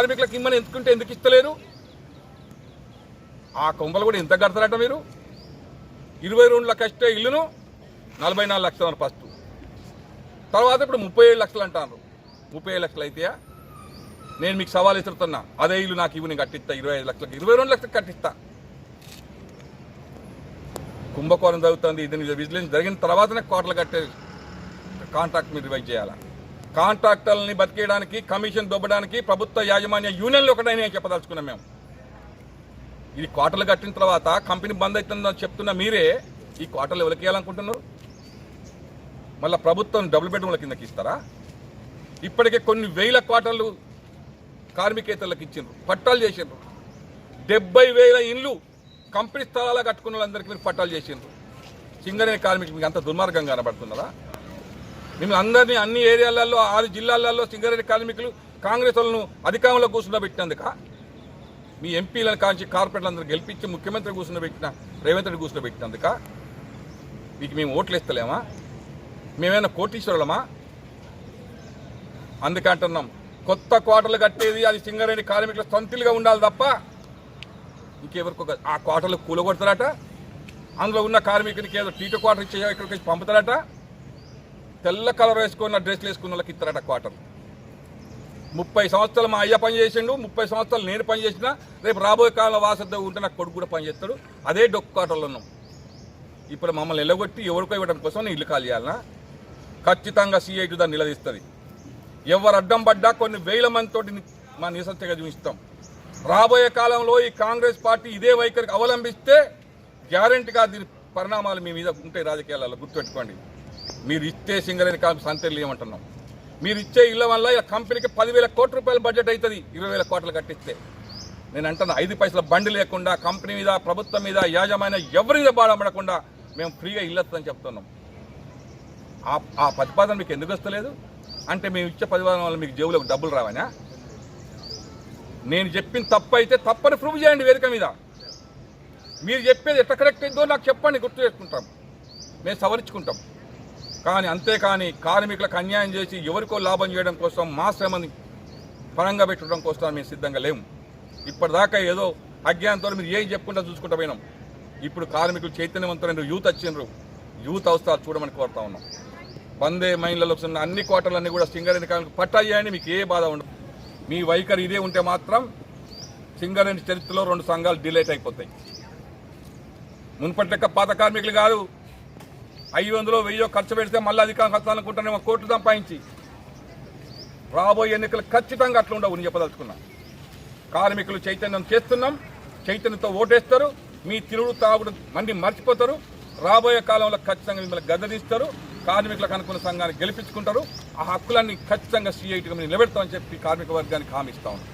కార్మికులకు ఇమ్మని ఎందుకుంటే ఎందుకు ఇస్తలేరు? ఆ కొంపలు కూడా ఎంత కడతారట మీరు? ఇరవై రెండు లక్షల ఇల్లును నలభై నాలుగు లక్షలు ఫస్ట్ తర్వాత ఇప్పుడు ముప్పై ఏడు లక్షలు అంటారు. ముప్పై ఏడు లక్షలు అయితేయా? నేను మీకు సవాల్ ఇస్తున్నా అదే ఇల్లు నాకు ఇవ్వు నేను కట్టిస్తా. ఇరవై ఐదు లక్షలకు. ఇరవై రెండు లక్షలకు కట్టిస్తా. కుంభకోణం జరుగుతుంది. ఇది విజిలెన్స్ జరిగిన తర్వాతనే కోటలు కట్టే కాంట్రాక్ట్ మీరు రివైజ్ చేయాలా? కాంట్రాక్టర్లని బతికేయడానికి కమిషన్ దొబ్బడానికి ప్రభుత్వ యాజమాన్య యూనియన్లు ఒకటైనా చెప్పదలుచుకున్నాం మేము. ఇది కోటలు కట్టిన తర్వాత కంపెనీ బంద్ అవుతుందని చెప్తున్న మీరే ఈ కోటలు ఎవరికి ఇవ్వాలనుకుంటున్నారు? మళ్ళీ ప్రభుత్వం డబుల్ బెడ్రూమ్ల కిందకి ఇస్తారా? ఇప్పటికే కొన్ని వేల కోటలు కార్మికేతలకు ఇచ్చిండ్రు పట్టాలు చేసిండ్రు. డెబ్బై వేల ఇండ్లు కంపెనీ స్థలాలు కట్టుకున్న వాళ్ళందరికీ మీరు పట్టాలు చేసిండ్రు. సింగరేణి కార్మికులు మీకు అంత దుర్మార్గం కనబడుతున్నారా మిమ్మల్ని అందరినీ అన్ని ఏరియాలలో ఆరు జిల్లాలలో సింగరేణి కార్మికులు కాంగ్రెస్ వాళ్ళను అధికారంలో కూర్చుండబెట్టినందుక మీ ఎంపీలను కాంచి కార్పొరేట్లందరూ గెలిపించి ముఖ్యమంత్రి కూర్చుండబెట్టిన రేవంత్ రెడ్డి కూర్చుండబెట్టినందుక మీకు మేము ఓట్లు ఇస్తలేమా మేమేమైనా కోటీశ్వరులమా? అందుకే అంటున్నాం కొత్త కోటలు కట్టేది అది సింగరేణి కార్మికుల సొంతలుగా ఉండాలి తప్ప ఇంకెవరికి ఒక- ఆ కోటలు కూలగొడతారట అందులో ఉన్న కార్మికునికి ఏదో టీట క్వార్టర్ ఇచ్చే ఇక్కడికి పంపుతారట తెల్ల కలర్ వేసుకున్న డ్రెస్లు వేసుకున్న వాళ్ళకి ఇస్తారట క్వార్టర్ ముప్పై సంవత్సరాలు మా అయ్య పని చేసిండు ముప్పై సంవత్సరాలు నేను పని చేసిన రేపు రాబోయే కాలంలో వాసద్ద ఉంటే నాకు కొడుకు కూడా పని చేస్తాడు. అదే డొక్కు క్వార్టర్లో ఉన్నాం. ఇప్పుడు మమ్మల్ని ఎల్లగొట్టి ఎవరికో ఇవ్వడం కోసం నేను ఇల్లు ఖాళీ చేయాలన్నా ఖచ్చితంగా సిఐటి దాన్ని నిలదీస్తుంది. ఎవరు అడ్డం పడ్డా కొన్ని వేల మందితోటి మా నిసత్యగా చూపిస్తాం రాబోయే కాలంలో ఈ కాంగ్రెస్ పార్టీ ఇదే వైఖరికి అవలంబిస్తే గ్యారంటీగా దీని పరిణామాలు మీ మీద ఉంటాయి రాజకీయాలలో గుర్తుపెట్టుకోండి. మీరు ఇచ్చే సింగరేణి కాదు సంతలు ఏమంటున్నాం మీరు ఇచ్చే ఇళ్ళ వల్ల కంపెనీకి పదివేల కోట్ల రూపాయల బడ్జెట్ అవుతుంది ఇరవై వేల కోట్లు కట్టిస్తే. నేను అంటున్నా ఐదు పైసల బండి లేకుండా కంపెనీ మీద ప్రభుత్వం మీద యాజమాన్య ఎవరి మీద బాధపడకుండా మేము ఫ్రీగా ఇల్లొస్తుందని చెప్తున్నాం. ఆ ఆ ప్రతిపాదన మీకు ఎందుకు వస్తలేదు? అంటే మేము ఇచ్చే ప్రతిపాదన వల్ల మీకు జేబులకు డబ్బులు రావనా? నేను చెప్పిన తప్పు అయితే తప్పని ప్రూవ్ చేయండి వేదిక మీద. మీరు చెప్పేది ఎట్లా కరెక్ట్ అయిందో నాకు చెప్పండి గుర్తు చేసుకుంటాం. మేము సవరించుకుంటాం. కానీ అంతేకాని కార్మికులకు అన్యాయం చేసి ఎవరికో లాభం చేయడం కోసం మా శ్రమని పరంగా పెట్టడం కోసం మేము సిద్ధంగా లేము. ఇప్పటిదాకా ఏదో అజ్ఞానంతో మీరు ఏం చెప్పుకుంటా చూసుకుంటా పోయినాం. ఇప్పుడు కార్మికులు చైతన్యవంతులైన యూత్ వచ్చిండ్రు. యూత్ అవసరాలు చూడమని కోరుతా ఉన్నాం. వందే మైన్లలో వస్తున్న అన్ని కోటలన్నీ కూడా సింగరేణి కార్మికులు పట్టా చేయండి మీకు ఏ బాధ ఉండదు. మీ వైఖరి ఇదే ఉంటే మాత్రం సింగరేణి చరిత్రలో రెండు సంఘాలు డిలేట్ అయిపోతాయి. మున్పటి లెక్క పాత కార్మికులు కాదు ఐదు వందలు వెయ్యో ఖర్చు పెడితే మళ్ళీ అధికారం ఖర్చు అనుకుంటానేమో కోట్లు సంపాదించి. రాబోయే ఎన్నికలు ఖచ్చితంగా అట్లా ఉండవు నేను చెప్పదలుచుకున్నా. కార్మికులు చైతన్యం చేస్తున్నాం చైతన్యంతో ఓటేస్తారు మీ తిరుగుడు తాగుడు మంది మర్చిపోతారు రాబోయే కాలంలో ఖచ్చితంగా మిమ్మల్ని గద్దదిస్తారు కార్మికులకు అనుకున్న సంఘాన్ని గెలిపించుకుంటారు ఆ హక్కులన్నీ ఖచ్చితంగా సీఐటీగా మీరు నిలబెడతామని చెప్పి కార్మిక వర్గానికి హామీ ఇస్తా ఉన్నాం.